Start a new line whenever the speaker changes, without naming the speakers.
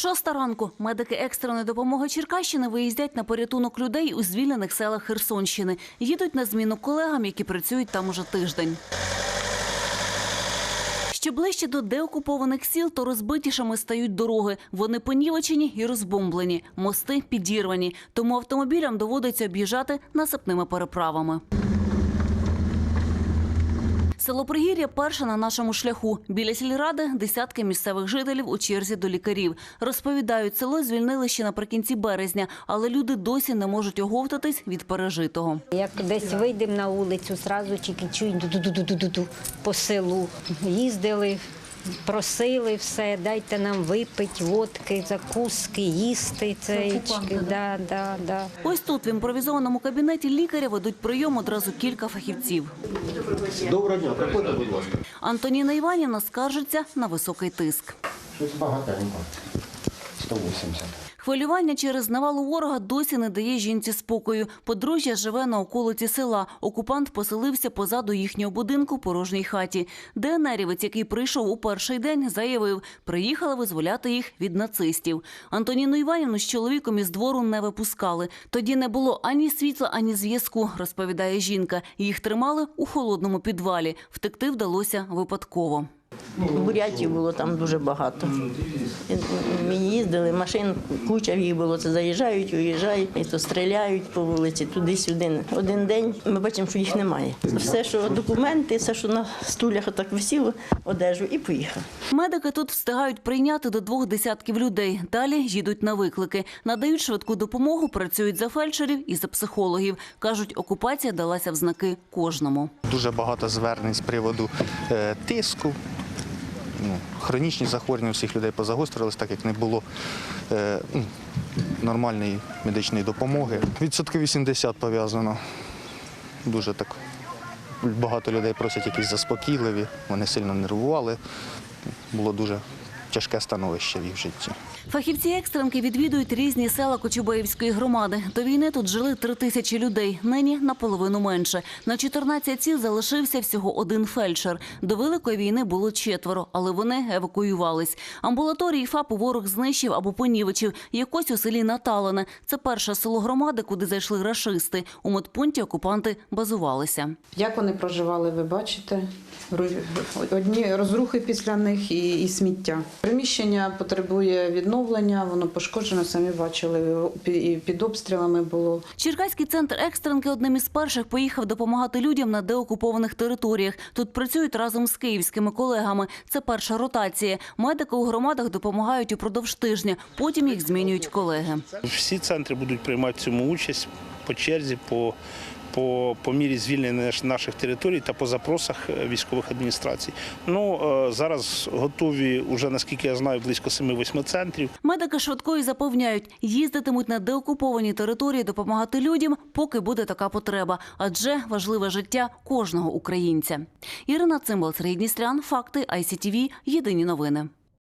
Шоста ранку медики екстреної допомоги Черкащини виїздять на порятунок людей у звільнених селах Херсонщини. Їдуть на зміну колегам, які працюють там уже тиждень. Що ближче до деокупованих сіл, то розбитішими стають дороги. Вони понівечені і розбомблені, мости підірвані. Тому автомобілям доводиться об'їжджати насипними переправами. Село Пригір'я перше на нашому шляху. Біля сільради десятки місцевих жителів у черзі до лікарів. Розповідають, село звільнили ще наприкінці березня, але люди досі не можуть оговтатись від пережитого.
Як десь вийдемо на вулицю, зразу тільки чують ду-ду-ду-ду-ду по селу. Їздили, просили все, дайте нам випити, водки, закуски, їсти. Це, да, да, да.
Ось тут в імпровізованому кабінеті лікаря ведуть прийом одразу кілька фахівців.
Доброго дня, приходьте, будь ласка.
Антоніна Іванівна скаржиться на високий тиск.
Щось багатенько. 180.
Хвилювання через навалу ворога досі не дає жінці спокою. Подружжя живе на околиці села. Окупант поселився позаду їхнього будинку в порожній хаті. ДНРівець, який прийшов у перший день, заявив, приїхали визволяти їх від нацистів. Антоніну Іванівну з чоловіком із двору не випускали. Тоді не було ані світла, ані зв'язку, розповідає жінка. Їх тримали у холодному підвалі. Втекти вдалося випадково.
Бурятів було там дуже багато. І Ми їздили, машин куча їх було. Це заїжджають, уїжджають, і то стріляють по вулиці, туди-сюди. Один день ми бачимо, що їх немає. Все, що документи, все, що на стулях отак висіло, одежу, і поїхав.
Медики тут встигають прийняти до двох десятків людей. Далі їдуть на виклики, надають швидку допомогу, працюють за фельдшерів і за психологів. кажуть, окупація далася в знаки кожному.
Дуже багато звернень з приводу е, тиску. Ну, хронічні захворювання всіх людей позагострились, так як не було е, ну, нормальної медичної допомоги. Відсотки 80 пов'язано. Дуже так. Багато людей просять якісь заспокійливі, вони сильно нервували. Було дуже тяжке становище в їх житті.
Фахівці екстренки відвідують різні села Кочубеївської громади. До війни тут жили три тисячі людей. Нині наполовину менше. На 14 сіл залишився всього один фельдшер. До великої війни було четверо, але вони евакуювались. Амбулаторії ФАПу ворог знищив або понівечив. Якось у селі Наталине. Це перше село громади, куди зайшли рашисти. У медпункті окупанти базувалися.
Як вони проживали, ви бачите? Одні розрухи після них і, і сміття. Приміщення потребує відновлення, воно пошкоджено, самі бачили, і під обстрілами було.
Черкаський центр екстренки одним із перших поїхав допомагати людям на деокупованих територіях. Тут працюють разом з київськими колегами. Це перша ротація. Медики у громадах допомагають упродовж тижня. Потім їх змінюють колеги.
Всі центри будуть приймати в цьому участь по черзі, по, по, по мірі звільнення наших територій та по запросах е, військових адміністрацій. Ну, е, зараз готові, уже наскільки я знаю, близько 7-8 центрів.
Медики швидкої запевняють, їздитимуть на деокуповані території допомагати людям, поки буде така потреба, адже важливе життя кожного українця. Ірина Цимбал, Сергій Дністрян, факти ICTV, Єдині новини.